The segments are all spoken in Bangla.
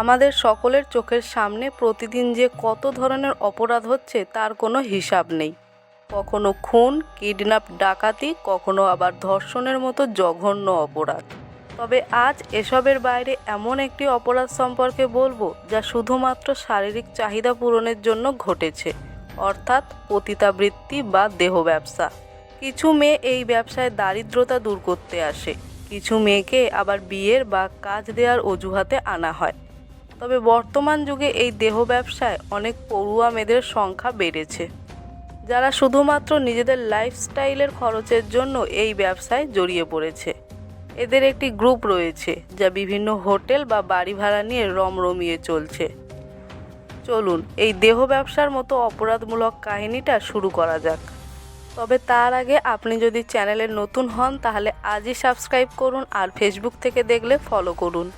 আমাদের সকলের চোখের সামনে প্রতিদিন যে কত ধরনের অপরাধ হচ্ছে তার কোনো হিসাব নেই। কখনো খুন, কিডন্যাপ, ডাকাতি, কখনো আবার ধর্ষণের মতো জঘন্য অপরাধ। তবে আজ এসবের বাইরে এমন একটি অপরাধ সম্পর্কে বলব যা শুধুমাত্র শারীরিক চাহিদা পূরণের জন্য ঘটেছে, অর্থাৎ পতিতাবৃত্তি বা দেহ ব্যবসা। কিছু মেয়ে এই ব্যবসায় দারিদ্রতা দূর করতে আসে, কিছু মেয়েকে আবার বিয়ের বা কাজ দেওয়ার অজুহাতে আনা হয়। তবে বর্তমান যুগে এই দেহ ব্যবসায় অনেক পড়ুয়া মেয়েদের সংখ্যা বেড়েছে। যারা শুধুমাত্র নিজেদের লাইফস্টাইলের খরচের জন্য এই ব্যবসায় জড়িয়ে পড়েছে। এদের একটি গ্রুপ রয়েছে, যা বিভিন্ন হোটেল বা বাড়ি ভাড়া নিয়ে রমরমিয়ে চলছে। চলুন, এই দেহ ব্যবসার মতো অপরাধমূলক কাহিনীটা শুরু করা যাক। তবে তার আগে আপনি যদি চ্যানেলে নতুন হন, তাহলে আজই সাবস্ক্রাইব করুন আর ফেসবুক থেকে দেখলে ফলো করুন।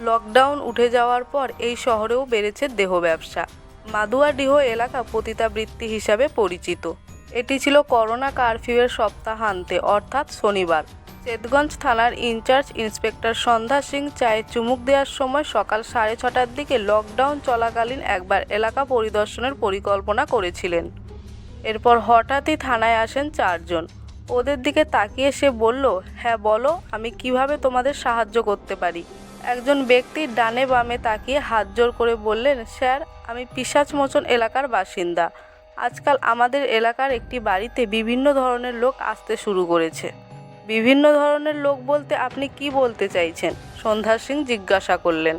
লকডাউন উঠে যাওয়ার পর এই শহরেও বেড়েছে দেহ ব্যবসা। মাদুয়াডিহ এলাকা পতিতাবৃত্তি হিসাবে পরিচিত। এটি ছিল করোনা কারফিউয়ের সপ্তাহান্তে, অর্থাৎ শনিবার। চেতগঞ্জ থানার ইনচার্জ ইন্সপেক্টর সন্ধ্যা সিং চায়ে চুমুক দেওয়ার সময় সকাল সাড়ে ছটার দিকে লকডাউন চলাকালীন একবার এলাকা পরিদর্শনের পরিকল্পনা করেছিলেন। এরপর হঠাৎই থানায় আসেন চারজন। ওদের দিকে তাকিয়ে সে বলল হ্যাঁ বলো, আমি কীভাবে তোমাদের সাহায্য করতে পারি? একজন ব্যক্তি ডানে বামে তাকিয়ে হাত জোর করে বললেন, স্যার, আমি পিসাচ মোচন এলাকার বাসিন্দা। আজকাল আমাদের এলাকার একটি বাড়িতে বিভিন্ন ধরনের লোক আসতে শুরু করেছে। বিভিন্ন ধরনের লোক বলতে আপনি কি বলতে চাইছেন? সন্ধ্যা সিং জিজ্ঞাসা করলেন।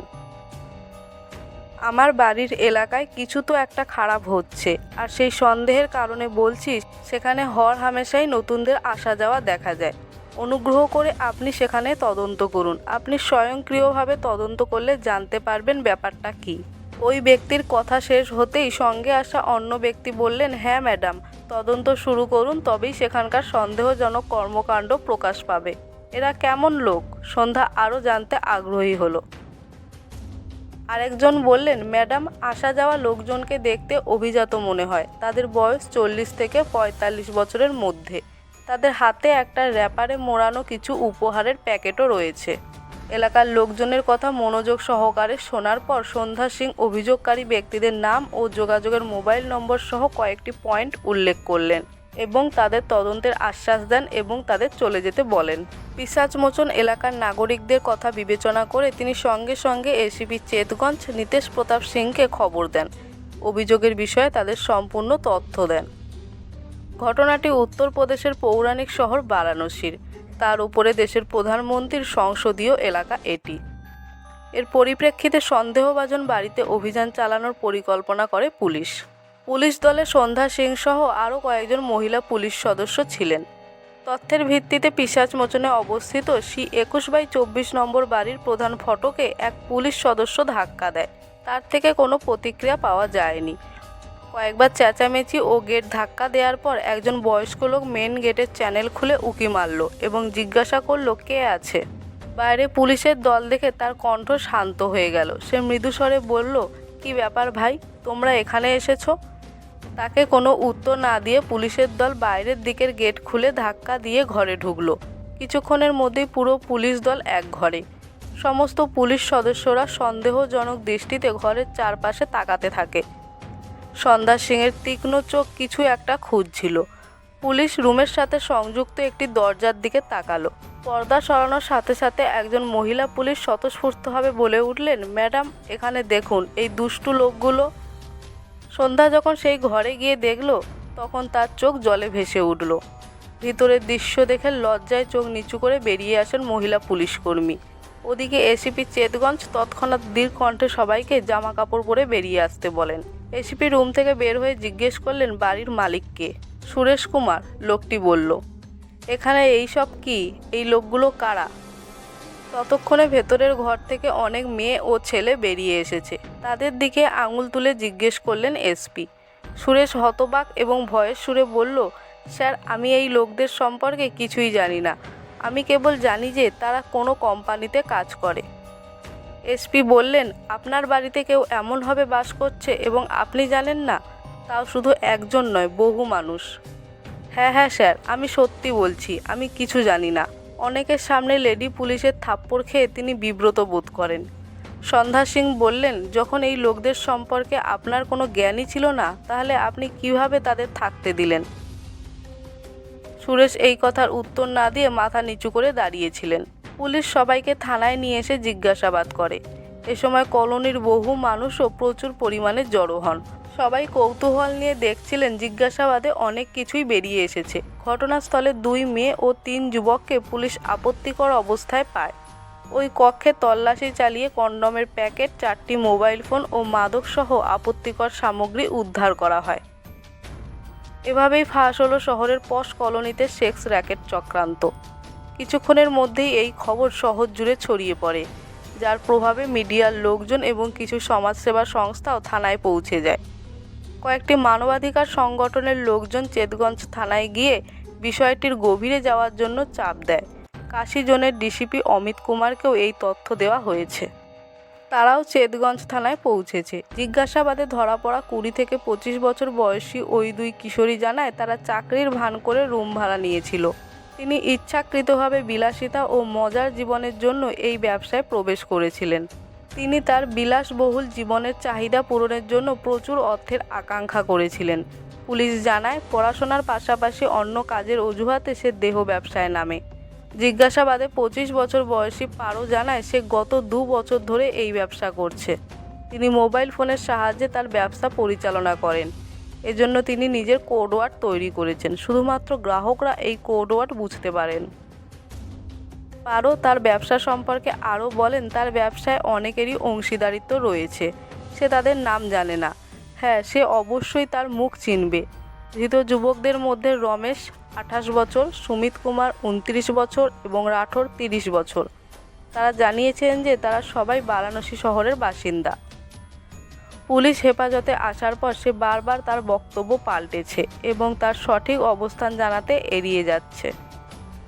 আমার বাড়ির এলাকায় কিছু তো একটা খারাপ হচ্ছে, আর সেই সন্দেহের কারণে বলছি, সেখানে হর হামেশাই নতুনদের আসা যাওয়া দেখা যায়। অনুগ্রহ করে আপনি সেখানে তদন্ত করুন। আপনি স্বয়ংক্রিয়ভাবে তদন্ত করলে জানতে পারবেন ব্যাপারটা কি। ওই ব্যক্তির কথা শেষ হতেই সঙ্গে আসা অন্য ব্যক্তি বললেন হ্যাঁ ম্যাডাম, তদন্ত শুরু করুন, তবেই সেখানকার সন্দেহজনক কর্মকাণ্ড প্রকাশ পাবে। এরা কেমন লোক? সন্ধ্যা আরও জানতে আগ্রহী হলো। আরেকজন বললেন, ম্যাডাম, আসা যাওয়া লোকজনকে দেখতে অভিজাত মনে হয়। তাদের বয়স চল্লিশ থেকে পঁয়তাল্লিশ বছরের মধ্যে। তাদের হাতে একটা র্যাপারে মোড়ানো কিছু উপহারের প্যাকেটও রয়েছে। এলাকার লোকজনের কথা মনোযোগ সহকারে শোনার পর সন্ধ্যা সিং অভিযোগকারী ব্যক্তিদের নাম ও যোগাযোগের মোবাইল নম্বর সহ কয়েকটি পয়েন্ট উল্লেখ করলেন এবং তাদের তদন্তের আশ্বাস দেন এবং তাদের চলে যেতে বলেন। পিসাচমোচন এলাকার নাগরিকদের কথা বিবেচনা করে তিনি সঙ্গে সঙ্গে এসিপি চেতগঞ্জ নীতেশ প্রতাপ সিংকে খবর দেন। অভিযোগের বিষয়ে তাদের সম্পূর্ণ তথ্য দেন। ঘটনাটি উত্তরপ্রদেশের পৌরাণিক শহর বারাণসীর। তার উপরে দেশের প্রধানমন্ত্রীর সংসদীয় এলাকা এটি। এর পরিপ্রেক্ষিতে সন্দেহভাজন বাড়িতে অভিযান চালানোর পরিকল্পনা করে পুলিশ। পুলিশ দলে সন্ধ্যা সিং সহ আরও কয়েকজন মহিলা পুলিশ সদস্য ছিলেন। তথ্যের ভিত্তিতে পিসাচ মোচনে অবস্থিত সি একুশ বাই চব্বিশ নম্বর বাড়ির প্রধান ফটকে এক পুলিশ সদস্য ধাক্কা দেয়। তার থেকে কোনো প্রতিক্রিয়া পাওয়া যায়নি। কয়েকবার চেঁচামেচি ও গেট ধাক্কা দেওয়ার পর একজন বয়স্ক লোক মেন গেটের চ্যানেল খুলে উকি মারল এবং জিজ্ঞাসা করল, কে আছে? বাইরে পুলিশের দল দেখে তার কণ্ঠ শান্ত হয়ে গেল। সে মৃদুস্বরে বলল, কি ব্যাপার ভাই? তোমরা এখানে এসেছ? তাকে কোনো উত্তর না দিয়ে পুলিশের দল বাইরের দিকের গেট খুলে ধাক্কা দিয়ে ঘরে ঢুকলো। কিছুক্ষণের মধ্যেই পুরো পুলিশ দল এক ঘরে। সমস্ত পুলিশ সদস্যরা সন্দেহজনক দৃষ্টিতে ঘরের চারপাশে তাকাতে থাকে। সন্ধ্যা সিংয়ের তীক্ষ্ণ চোখ কিছু একটা খুঁজছিল। পুলিশ রুমের সাথে সংযুক্ত একটি দরজার দিকে তাকালো। পর্দা সরানোর সাথে সাথে একজন মহিলা পুলিশ স্বতঃস্ফূর্তভাবে বলে উঠলেন, ম্যাডাম, এখানে দেখুন, এই দুষ্টু লোকগুলো। সন্ধ্যা যখন সেই ঘরে গিয়ে দেখল, তখন তার চোখ জলে ভেসে উঠল। ভিতরের দৃশ্য দেখে লজ্জায় চোখ নিচু করে বেরিয়ে আসেন মহিলা পুলিশকর্মী ওদিকে এসিপি চেতগঞ্জ তৎক্ষণাৎ দীর্ঘ কণ্ঠে সবাইকে জামা কাপড় পরে বেরিয়ে আসতে বলেন। এসিপি রুম থেকে বের হয়ে জিজ্ঞেস করলেন, বাড়ির মালিককে সুরেশ কুমার, লোকটি বলল। এখানে এই সব কি? এই লোকগুলো কারা? ততক্ষণে ভেতরের ঘর থেকে অনেক মেয়ে ও ছেলে বেরিয়ে এসেছে। তাদের দিকে আঙুল তুলে জিজ্ঞেস করলেন এসপি সুরেশ হতবাক এবং ভয়ের সুরে বলল, স্যার, আমি এই লোকদের সম্পর্কে কিছুই জানি না। আমি কেবল জানি যে তারা কোনো কোম্পানিতে কাজ করে। এসপি বললেন, আপনার বাড়িতে কেউ এমনভাবে বাস করছে এবং আপনি জানেন না, তাও শুধু একজন নয়, বহু মানুষ। হ্যাঁ হ্যাঁ স্যার, আমি সত্যি বলছি, আমি কিছু জানি না। অনেকের সামনে লেডি পুলিশের থাপ্পড় খেয়ে তিনি বিব্রত বোধ করেন। সন্ধ্যা সিং বললেন, যখন এই লোকদের সম্পর্কে আপনার কোনো জ্ঞানই ছিল না, তাহলে আপনি কীভাবে তাদের থাকতে দিলেন? সুরেশ এই কথার উত্তর না দিয়ে মাথা নিচু করে দাঁড়িয়েছিলেন। পুলিশ সবাইকে থানায় নিয়ে এসে জিজ্ঞাসাবাদ করে। এ সময় কলোনির বহু মানুষও প্রচুর পরিমাণে জড়ো হন। সবাই কৌতূহল নিয়ে দেখছিলেন জিজ্ঞাসাবাদে অনেক কিছুই বেরিয়ে এসেছে। ঘটনাস্থলে দুই মেয়ে ও তিন যুবককে পুলিশ আপত্তিকর অবস্থায় পায়। ওই কক্ষে তল্লাশি চালিয়ে কন্ডমের প্যাকেট, চারটি মোবাইল ফোন ও মাদকসহ আপত্তিকর সামগ্রী উদ্ধার করা হয়। এভাবেই ফাঁস হলো শহরের পশ কলোনিতে সেক্স র্যাকেট চক্রান্ত। কিছুক্ষণের মধ্যেই এই খবর শহর জুড়ে ছড়িয়ে পড়ে, যার প্রভাবে মিডিয়ার লোকজন এবং কিছু সমাজসেবা সংস্থাও থানায় পৌঁছে যায়। কয়েকটি মানবাধিকার সংগঠনের লোকজন চেতগঞ্জ থানায় গিয়ে বিষয়টির গভীরে যাওয়ার জন্য চাপ দেয়। কাশি জোনের ডিসিপি অমিত কুমারকেও এই তথ্য দেওয়া হয়েছে। তারাও চেতগঞ্জ থানায় পৌঁছেছে। জিজ্ঞাসাবাদে ধরা পড়া কুড়ি থেকে পঁচিশ বছর বয়সী ওই দুই কিশোরী জানায়, তারা চাকরির ভান করে রুম ভাড়া নিয়েছিল। তিনি ইচ্ছাকৃতভাবে বিলাসিতা ও মজার জীবনের জন্য এই ব্যবসায় প্রবেশ করেছিলেন। তিনি তার বিলাসবহুল জীবনের চাহিদা পূরণের জন্য প্রচুর অর্থের আকাঙ্ক্ষা করেছিলেন। পুলিশ জানায়, পড়াশোনার পাশাপাশি অন্য কাজের অজুহাতে সে দেহ ব্যবসায় নামে। জিজ্ঞাসাবাদে পঁচিশ বছর বয়সী পারো জানায়, সে গত দু বছর ধরে এই ব্যবসা করছে। তিনি মোবাইল ফোনের সাহায্যে তার ব্যবসা পরিচালনা করেন। এজন্য তিনি নিজের কোডওয়ার্ড তৈরি করেছেন। শুধুমাত্র গ্রাহকরা এই কোডওয়ার্ড বুঝতে পারেন। পারো তার ব্যবসা সম্পর্কে আরও বলেন, তার ব্যবসায় অনেকেরই অংশীদারিত্ব রয়েছে। সে তাদের নাম জানে না। হ্যাঁ সে অবশ্যই তার মুখ চিনবে। ধৃত যুবকদের মধ্যে রমেশ আঠাশ বছর, সুমিত কুমার উনত্রিশ বছর এবং রাঠোর তিরিশ বছর। তারা জানিয়েছেন যে তারা সবাই বারাণসী শহরের বাসিন্দা। পুলিশ হেফাজতে আসার পর সে বারবার তার বক্তব্য পাল্টেছে এবং তার সঠিক অবস্থান জানাতে এড়িয়ে যাচ্ছে।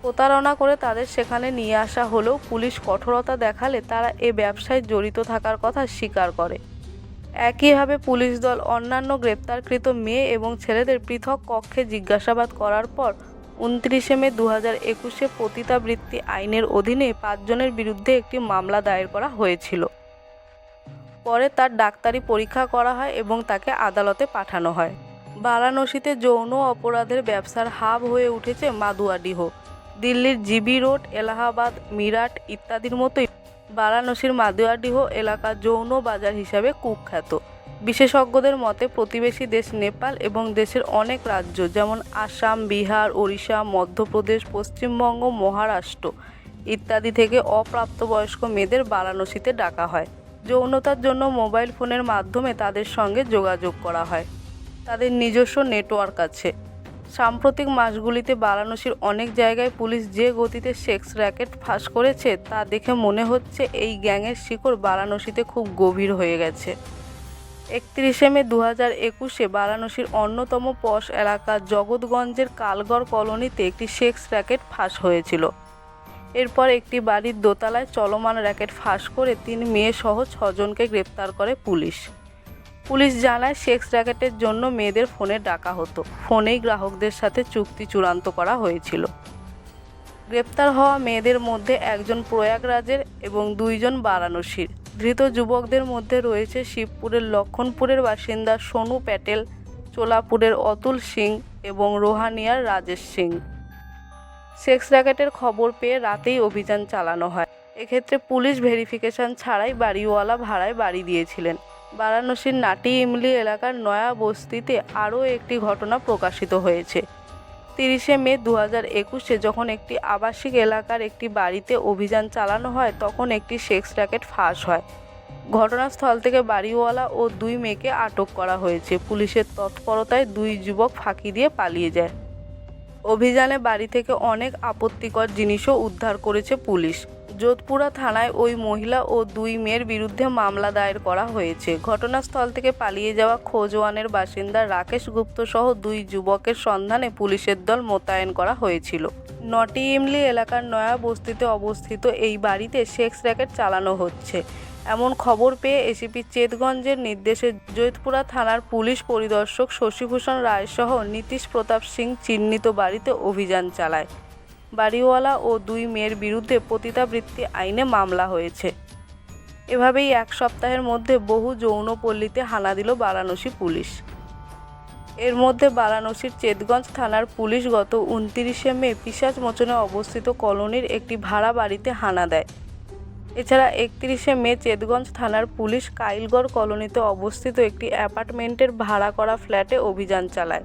প্রতারণা করে তাদের সেখানে নিয়ে আসা হলেও পুলিশ কঠোরতা দেখালে তারা এ ব্যবসায় জড়িত থাকার কথা স্বীকার করে। একইভাবে পুলিশ দল অন্যান্য গ্রেপ্তারকৃত মেয়ে এবং ছেলেদের পৃথক কক্ষে জিজ্ঞাসাবাদ করার পর উনত্রিশে মে দু হাজার একুশে পতিতাবৃত্তি আইনের অধীনে পাঁচজনের বিরুদ্ধে একটি মামলা দায়ের করা হয়েছিল। পরে তার ডাক্তারি পরীক্ষা করা হয় এবং তাকে আদালতে পাঠানো হয়। বারাণসীতে যৌন অপরাধের ব্যবসার হাব হয়ে উঠেছে মাদুয়াডিহ দিল্লির জিবি রোড, এলাহাবাদ, মিরাট ইত্যাদির মতোই বারাণসীর মাদুয়াডিহ এলাকা যৌন বাজার হিসাবে কুখ্যাত। বিশেষজ্ঞদের মতে প্রতিবেশী দেশ নেপাল এবং দেশের অনেক রাজ্য যেমন আসাম, বিহার, ওড়িশা, মধ্যপ্রদেশ, পশ্চিমবঙ্গ, মহারাষ্ট্র ইত্যাদি থেকে অপ্রাপ্তবয়স্ক মেয়েদের বারাণসীতে ডাকা হয়। যৌনতার জন্য মোবাইল ফোনের মাধ্যমে তাদের সঙ্গে যোগাযোগ করা হয়। তাদের নিজস্ব নেটওয়ার্ক আছে। সাম্প্রতিক মাসগুলিতে বারাণসীর অনেক জায়গায় পুলিশ যে গতিতে সেক্স র্যাকেট ফাঁস করেছে তা দেখে মনে হচ্ছে এই গ্যাংয়ের শিকড় বারাণসীতে খুব গভীর হয়ে গেছে। একত্রিশে মে দু হাজার একুশে বারাণসীর অন্যতম পশ এলাকা জগৎগঞ্জের কালগড় কলোনিতে একটি সেক্স র্যাকেট ফাঁস হয়েছিল। এরপর একটি বাড়ির দোতলায় চলমান র্যাকেট ফাঁস করে তিন মেয়ে সহ ছজনকে গ্রেপ্তার করে পুলিশ। পুলিশ জানায়, সেক্স র্যাকেটের জন্য মেয়েদের ফোনে ডাকা হতো। ফোনেই গ্রাহকদের সাথে চুক্তি চূড়ান্ত করা হয়েছিল। গ্রেপ্তার হওয়া মেয়েদের মধ্যে একজন প্রয়াগরাজের এবং দুইজন বারাণসীর। ধৃত যুবকদের মধ্যে রয়েছে শিবপুরের লক্ষণপুরের বাসিন্দা সোনু প্যাটেল, চোলাপুরের অতুল সিং এবং রোহানিয়ার রাজেশ সিং। সেক্স র্যাকেটের খবর পেয়ে রাতেই অভিযান চালানো হয়। এক্ষেত্রে পুলিশ ভেরিফিকেশন ছাড়াই বাড়িওয়ালা ভাড়ায় বাড়ি দিয়েছিলেন। বারাণসীর নাটি ইমলি এলাকার নয়া বস্তিতে আরও একটি ঘটনা প্রকাশিত হয়েছে। তিরিশে মে দু হাজার একুশে যখন একটি আবাসিক এলাকার একটি বাড়িতে অভিযান চালানো হয়, তখন একটি সেক্স র্যাকেট ফাঁস হয়। ঘটনাস্থল থেকে বাড়িওয়ালা ও দুই মেয়েকে আটক করা হয়েছে। পুলিশের তৎপরতায় দুই যুবক ফাঁকি দিয়ে পালিয়ে যায়। অভিযানে বাড়ি থেকে অনেক আপত্তিকর জিনিসও উদ্ধার করেছে পুলিশ। যোধপুরা থানায় ওই মহিলা ও দুই মেয়ের বিরুদ্ধে মামলা দায়ের করা হয়েছে। ঘটনাস্থল থেকে পালিয়ে যাওয়া খোজওয়ানের বাসিন্দা রাকেশ গুপ্ত সহ দুই যুবকের সন্ধানে পুলিশের দল মোতায়েন করা হয়েছিল। নটি ইমলি এলাকার নয়া বস্তিতে অবস্থিত এই বাড়িতে সেক্স র্যাকেট চালানো হচ্ছে। এমন খবর পেয়ে এসিপি চেতগঞ্জের নির্দেশে জৈতপুরা থানার পুলিশ পরিদর্শক শশীভূষণ রায়সহ নীতিশ প্রতাপ সিং চিহ্নিত বাড়িতে অভিযান চালায়। বাড়িওয়ালা ও দুই মেয়ের বিরুদ্ধে পতিতাবৃত্তি আইনে মামলা হয়েছে। এভাবেই এক সপ্তাহের মধ্যে বহু যৌনপল্লীতে হানা দিল বারাণসী পুলিশ। এর মধ্যে বারাণসীর চেতগঞ্জ থানার পুলিশ গত উনতিরিশে মে পিসাজ মোচনে অবস্থিত কলোনির একটি ভাড়া বাড়িতে হানা দেয়। এছাড়া একত্রিশে মে চেতগঞ্জ থানার পুলিশ কাইলগড় কলোনিতে অবস্থিত একটি অ্যাপার্টমেন্টের ভাড়া করা ফ্ল্যাটে অভিযান চালায়।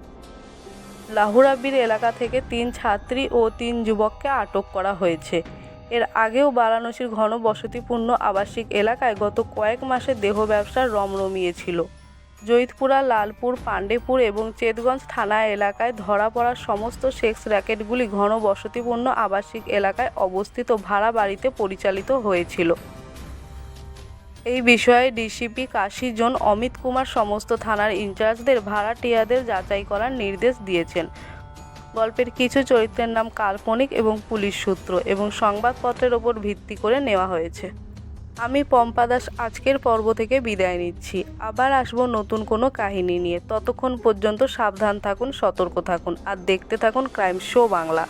লাহুরাবির এলাকা থেকে তিন ছাত্রী ও তিন যুবককে আটক করা হয়েছে। এর আগেও বারাণসীর ঘন বসতিপূর্ণ আবাসিক এলাকায় গত কয়েক মাসে দেহ ব্যবসার রমরমিয়েছিল জৈতপুরা, লালপুর, পাণ্ডেপুর এবং চেতগঞ্জ থানা এলাকায় ধরা পড়া সমস্ত সেক্স র্যাকেটগুলি ঘন বসতিপূর্ণ আবাসিক এলাকায় অবস্থিত ভাড়া বাড়িতে পরিচালিত হয়েছিল। এই বিষয়ে ডিসিপি কাশী জোন অমিত কুমার সমস্ত থানার ইনচার্জদের, ভাড়াটিয়াদের যাচাই করার নির্দেশ দিয়েছেন। গল্পের কিছু চরিত্রের নাম কাল্পনিক এবং পুলিশ সূত্র এবং সংবাদপত্রের ওপর ভিত্তি করে নেওয়া হয়েছে। আমি পম্পা দাস আজকের পর্ব থেকে বিদায় নিচ্ছি। আবার আসব নতুন কোনো কাহিনী নিয়ে। ততক্ষণ পর্যন্ত সাবধান থাকুন, সতর্ক থাকুন, আর দেখতে থাকুন ক্রাইম শো বাংলা